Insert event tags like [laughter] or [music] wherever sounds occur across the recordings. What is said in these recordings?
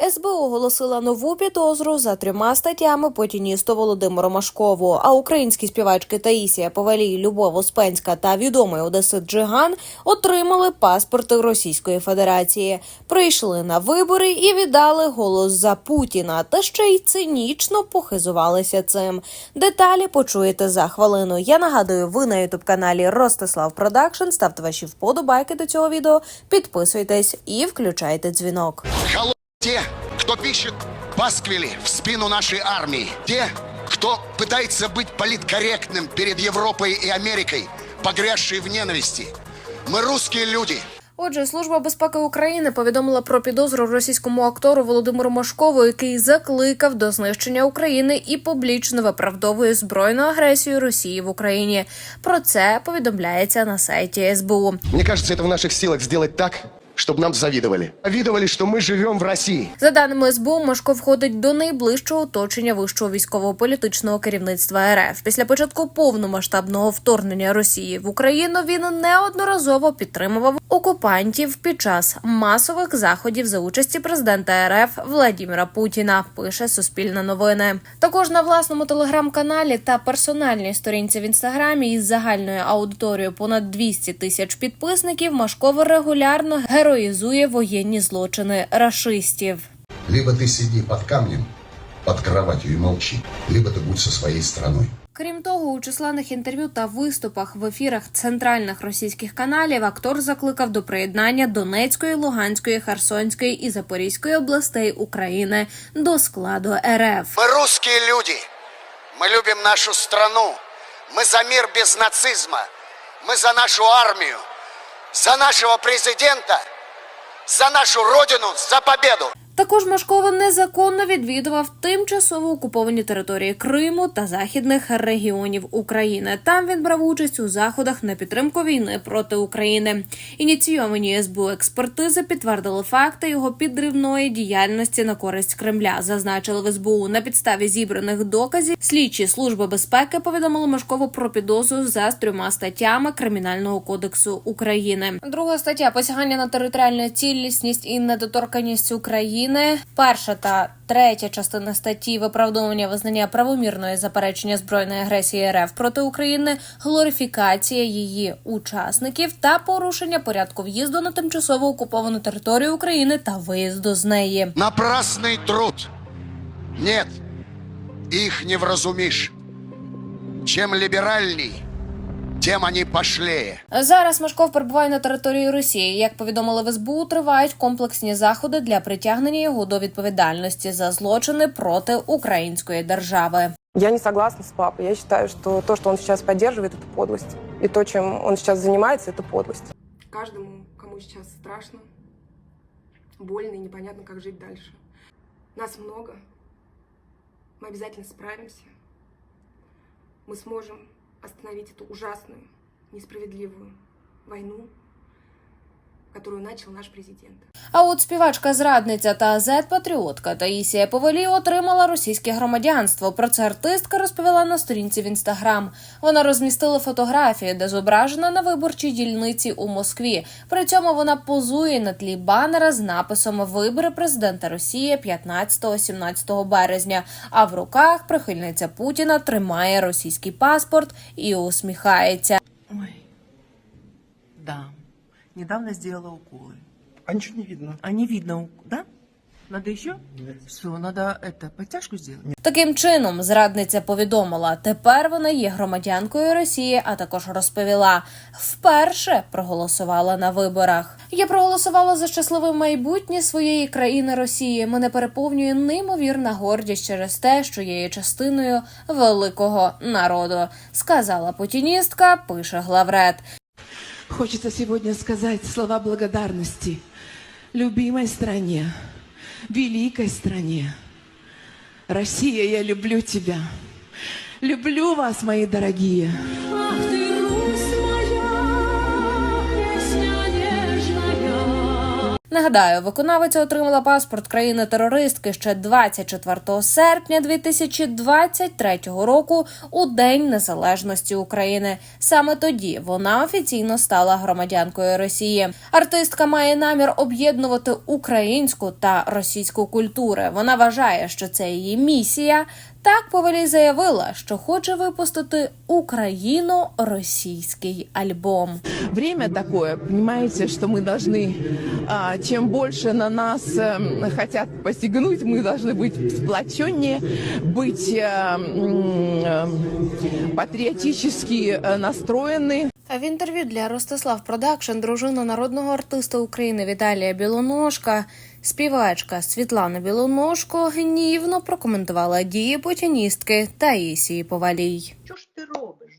СБУ оголосила нову підозру за трьома статтями путіністу Володимиру Машкову. А українські співачки Таїсія Повалій, Любов Успенська та відомий одесит Джиган отримали паспорти Російської Федерації, прийшли на вибори і віддали голос за Путіна, та ще й цинічно похизувалися цим. Деталі почуєте за хвилину. Я нагадую, ви на ютуб каналі Ростислав Продакшн. Ставте ваші вподобайки до цього відео, підписуйтесь і включайте дзвінок. Холоп те, кто пишет пасквили в спину нашей армии. Те, кто пытается быть политкорректным перед Европой и Америкой, погрязшие в ненависти. Мы русские люди. Отже, служба безпеки України повідомила про підозру російському актору Володимиру Машкову, який закликав до знищення України і публічно виправдовує збройну агресію Росії в Україні. Про це повідомляється на сайті СБУ. Мне кажется, это в наших силах сделать так, чтобы нам завидовали. Завидовали, что мы живем в России. За даними СБУ, Машко входить до найближчого оточення вищого військово-політичного керівництва РФ. Після початку повномасштабного вторгнення Росії в Україну він неодноразово підтримував окупантів під час масових заходів за участі президента РФ Владіміра Путіна. Пише Суспільне новини. Також на власному телеграм-каналі та персональній сторінці в інстаграмі із загальною аудиторією понад 200 тисяч підписників Машков регулярно героїзує воєнні злочини рашистів. Либо ты сиди под камнем, под кроватью и молчи, либо ты будь со своей страной. Крім того, у численних інтерв'ю та виступах в ефірах центральних російських каналів актор закликав до приєднання Донецької, Луганської, Херсонської і Запорізької областей України до складу РФ. Мы русские люди. Мы любим нашу страну. Мы за мир без нацизма. Мы за нашу армию. За нашего президента. За нашу родину. За победу. Також Машкова незаконно відвідував тимчасово окуповані території Криму та західних регіонів України. Там він брав участь у заходах на підтримку війни проти України. Ініційовані СБУ експертизи підтвердили факти його підривної діяльності на користь Кремля. Зазначили в СБУ на підставі зібраних доказів. Слідчі служби безпеки повідомили Машкову про підозру за трьома статтями Кримінального кодексу України. Друга стаття посягання на територіальну цілісність і недоторканність України. Перша та третя частина статті виправдовування визнання правомірної заперечення збройної агресії РФ проти України, глорифікація її учасників та порушення порядку в'їзду на тимчасово окуповану територію України та виїзду з неї. Напрасный труд. Нет, их не вразумишь. Чем либеральней, тем они пошлее. Зараз Машков перебуває на території Росії. Як повідомили в СБУ, тривають комплексні заходи для притягнення його до відповідальності за злочини проти української держави. Я не согласна с папой. Я считаю, что то, что он сейчас поддерживает, это подлость. И то, чем он сейчас занимается, это подлость. Каждому, кому сейчас страшно, больно и непонятно, как жить дальше. Нас много. Мы обязательно справимся. Мы сможем остановить эту ужасную, несправедливую войну, которую начал наш президент. А от співачка зрадниця та зет-патріотка Таїсія Повелі отримала російське громадянство. Про це артистка розповіла на сторінці в інстаграм. Вона розмістила фотографії, де зображена на виборчій дільниці у Москві. При цьому вона позує на тлі банера з написом Вибори президента Росії 15-17 березня. А в руках прихильниця Путіна тримає російський паспорт і усміхається. Ой, да. Недавно сделала уколы. А ничего не видно. А не видно, да? Надо еще? Все, надо это, подтяжку сделать. Таким чином, зрадниця повідомила, тепер вона є громадянкою Росії, а також розповіла, вперше проголосувала на виборах. Я проголосувала за щасливе майбутнє своєї країни Росії. Мене переповнює неймовірна гордість через те, що я є частиною великого народу, сказала путіністка. Пише главред. Хочется сегодня сказать слова благодарности любимой стране, великой стране. Россия, я люблю тебя. Люблю вас, мои дорогие. Нагадаю, виконавиця отримала паспорт країни-терористки ще 24 серпня 2023 року у День Незалежності України. Саме тоді вона офіційно стала громадянкою Росії. Артистка має намір об'єднувати українську та російську культури. Вона вважає, що це її місія. Так Повелій заявила, що хоче випустити україно-російський альбом. Время такое, понимаете, что мы должны, а, чем больше на нас эм, хотят посягнуть, мы должны быть сплоченнее, быть э, м, э, патриотически э, настроены. А в інтерв'ю для Ростислав Продакшн дружина народного артиста України Віталія Білоножка, співачка Світлана Білоножко гнівно прокоментувала дії путіністки Таїсії Повалій. Що ж ти робиш?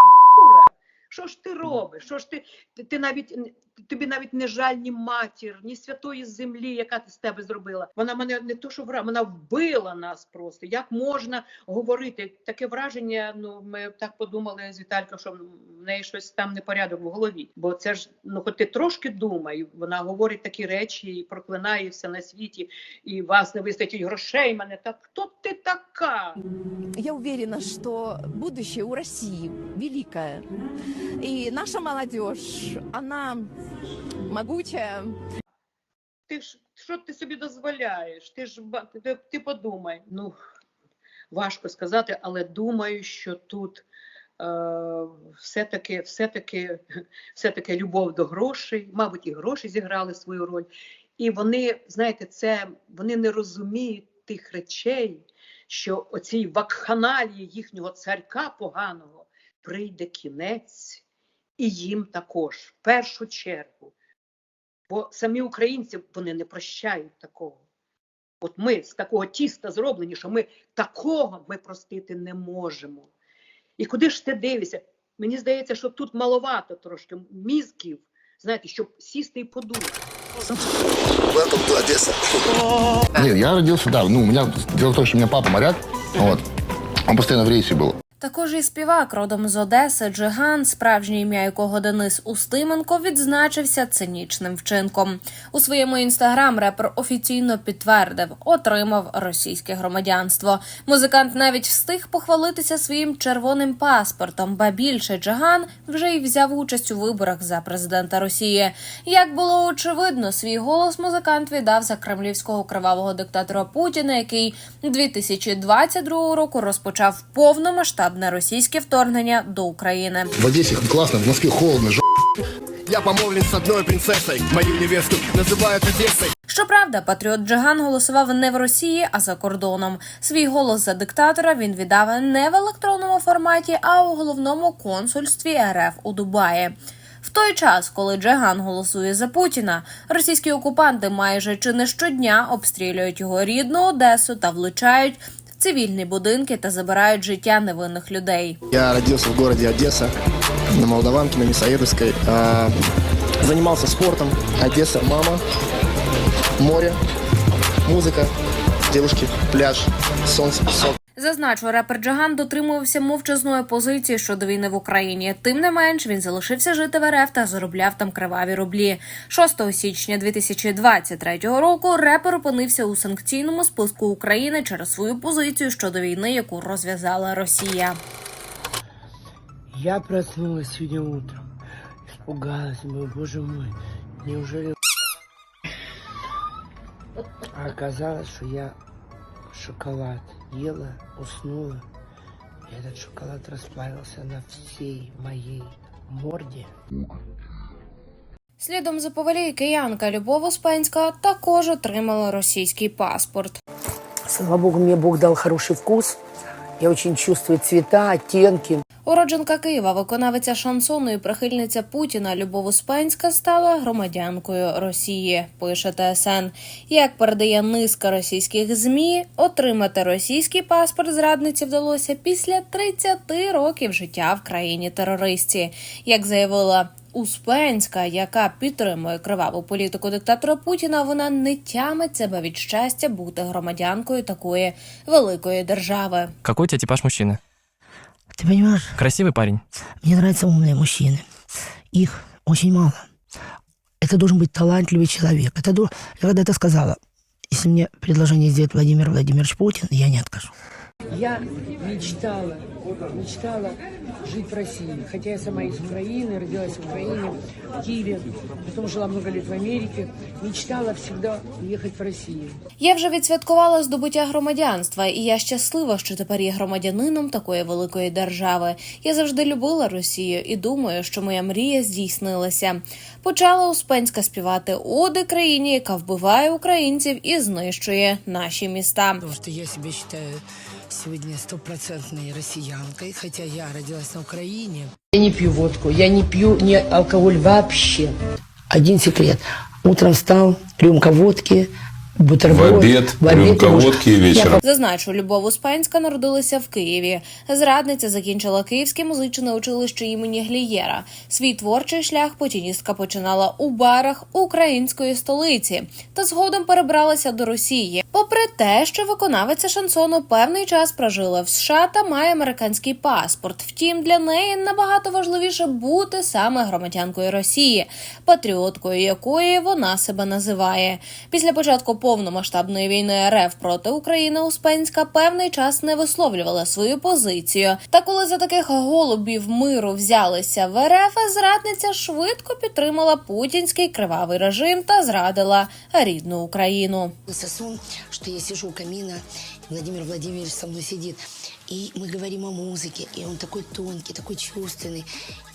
[laughs] Що ж ти робиш? Що ж ти, ти, навіть тобі навіть не жаль ні матір, ні святої землі, яка ти з тебе зробила. Вона мене не то, що вра, вона вбила нас просто. Як можна говорити? Таке враження. Ну ми так подумали з Вітальком, що в неї щось там непорядок в голові. Бо це ж ну, хоч ти трошки думай, вона говорить такі речі і проклинає все на світі, і вас не вистачить грошей. Мене так хто ти така? Я уверена, что будущее у России великое. И наша молодежь, она могучая, ти ж що ти собі дозволяєш? Ти ж ти, ти подумай. Ну важко сказати, але думаю, що тут е, все-таки, все-таки, все-таки любов до грошей, мабуть, і гроші зіграли свою роль. І вони, знаєте, це вони не розуміють тих речей, що оцій вакханалії їхнього царька поганого прийде кінець, і їм також, в першу чергу. Бо самі українці вони не прощають такого. От ми з такого тіста зроблені, що ми такого ми простити не можемо. І куди ж ти дивишся? Мені здається, що тут маловато трошки мізків, знаєте, щоб сісти і подумати. Нет, я родился, да, ну, у меня, дело в том, что у меня папа моряк, вот, он постоянно в рейсе был. Також і співак родом з Одеси Джиган, справжнє ім'я якого Денис Устименко, відзначився цинічним вчинком. У своєму інстаграм репер офіційно підтвердив, отримав російське громадянство. Музикант навіть встиг похвалитися своїм червоним паспортом, ба більше Джиган вже й взяв участь у виборах за президента Росії. Як було очевидно, свій голос музикант віддав за кремлівського кривавого диктатора Путіна, який 2022 року розпочав повномасштабне російське вторгнення до України. В Одессе классно, в Москве холодно, ж***. Я помолвлен с одной принцессой. Мою невесту называют Одессой. Щоправда, патріот Джиган голосував не в Росії, а за кордоном. Свій голос за диктатора він віддав не в електронному форматі, а у головному консульстві РФ у Дубаї. В той час, коли Джиган голосує за Путіна, російські окупанти майже чи не щодня обстрілюють його рідну Одесу та влучають цивільні будинки та забирають життя невинних людей. Я родився в місті Одеса на Молдаванки, на Мясоедовской. Займався спортом. Одеса, мама, море, музика, девушки, пляж, сонце, песок. Зазначу, репер Джаган дотримувався мовчазної позиції щодо війни в Україні. Тим не менш, він залишився жити в РФ та заробляв там криваві рублі. 6 січня 2023 року репер опинився у санкційному списку України через свою позицію щодо війни, яку розв'язала Росія. Я проснулась сегодня утром. Испугалась, думаю, боже мой, неужели... А оказалось, что я шоколад ела, уснула. И этот шоколад расплавился на всей моей морде. Слідом за повалій киянка Любов Успенська також отримала російський паспорт. Слава богу, мне Бог дал хороший вкус. Я очень чувствую цвета, оттенки. Уродженка Києва, виконавиця шансону і прихильниця Путіна Любов Успенська стала громадянкою Росії. Пише ТСН. Як передає низка російських змі, отримати російський паспорт зрадниці вдалося після 30 років життя в країні терористі. Як заявила Успенська, яка підтримує криваву політику диктатора Путіна, вона не тямить себе від щастя бути громадянкою такої великої держави. Какой у тебя типаж мужчины? Ты понимаешь, Красивый парень? мне нравятся умные мужчины. Их очень мало. Это должен быть талантливый человек. Это, до- я когда-то сказала, если мне предложение сделает Владимир Владимирович Путин, я не откажу. Я мечтала, мечтала жить в России. Хотя я сама из Украины, родилась в Украине, в Киеве, потом жила много лет в Америке. Мечтала всегда уехать в Россию. Я вже відсвяткувала здобуття громадянства, і я щаслива, що тепер є громадянином такої великої держави. Я завжди любила Росію і думаю, що моя мрія здійснилася. Почала Успенська співати оди країні, яка вбиває українців і знищує наші міста. Потому что я себя считаю сегодня стопроцентной россиянкой, хотя я родилась на Украине. Я не пью водку, я не пью ни алкоголь вообще. Один секрет. Утром встал, рюмка водки, бутерброд. В обед, рюмка водки и вечером. Зазначу, Любов Успенська народилася в Києві. Зрадниця закінчила Київське музичне училище імені Глієра. Свій творчий шлях потіністка починала у барах української столиці та згодом перебралася до Росії. Попри те, що виконавиця шансону певний час прожила в США та має американський паспорт. Втім, для неї набагато важливіше бути саме громадянкою Росії, патріоткою якої вона себе називає. Після початку повномасштабної війни РФ проти України Успенська певний час не висловлювала свою позицію. Та коли за таких голубів миру взялися в РФ, зрадниця швидко підтримала путінський кривавий режим та зрадила рідну Україну. сон, что я сижу у камина, и Владимир Владимирович со мной сидит, и мы говорим о музыке, и он такой тонкий, такой чувственный,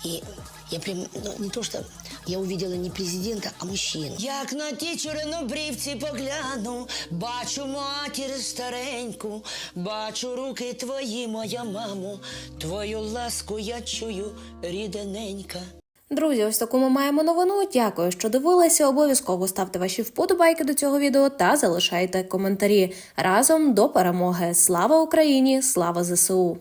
и я прям, ну, не то что, я увидела не президента, а мужчину. Як на ті чорнобрівці погляну, бачу матір стареньку, бачу руки твої, моя мамо, твою ласку я чую, рідненька. Друзі, ось таку ми маємо новину. Дякую, що дивилися. Обов'язково ставте ваші вподобайки до цього відео та залишайте коментарі разом до перемоги. Слава Україні! Слава ЗСУ!